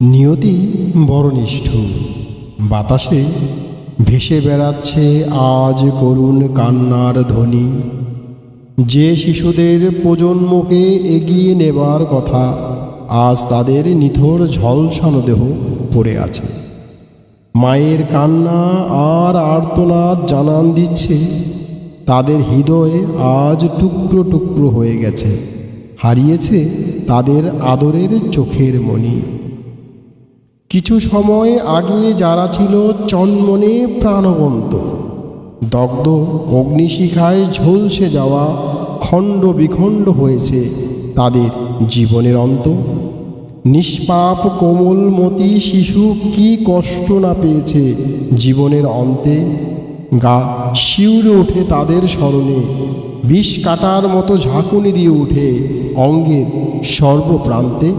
নিয়তি বড় নিষ্ঠুর বাতাসে ভেসে বেড়াচ্ছে আজ করুণ কান্নার ধ্বনি। যে শিশুদের প্রজন্মকে এগিয়ে নেবার কথা, আজ তাদের নিথর ঝলসানো দেহ পড়ে আছে। মায়ের কান্না আর আর্তনাদ জানান দিচ্ছে, তাদের হৃদয়ে আজ টুকরো টুকরো হয়ে গেছে, হারিয়েছে তাদের আদরের চোখের মণি কিছু সময় আগে যারা ছিল চন্মনে প্রাণবন্ত, দগ্ধ অগ্নিশিখায় ঝলসে যাওয়া খণ্ড বিখণ্ড হয়েছে তাদের জীবনের অন্ত। নিষ্পাপ কোমলমতি শিশু কি কষ্ট না পেয়েছে জীবনের অন্তে। গা শিউরে ওঠে তাদের স্মরণে, বিষ কাটার মতো ঝাঁকুনি দিয়ে ওঠে অঙ্গের সর্বপ্রান্তে।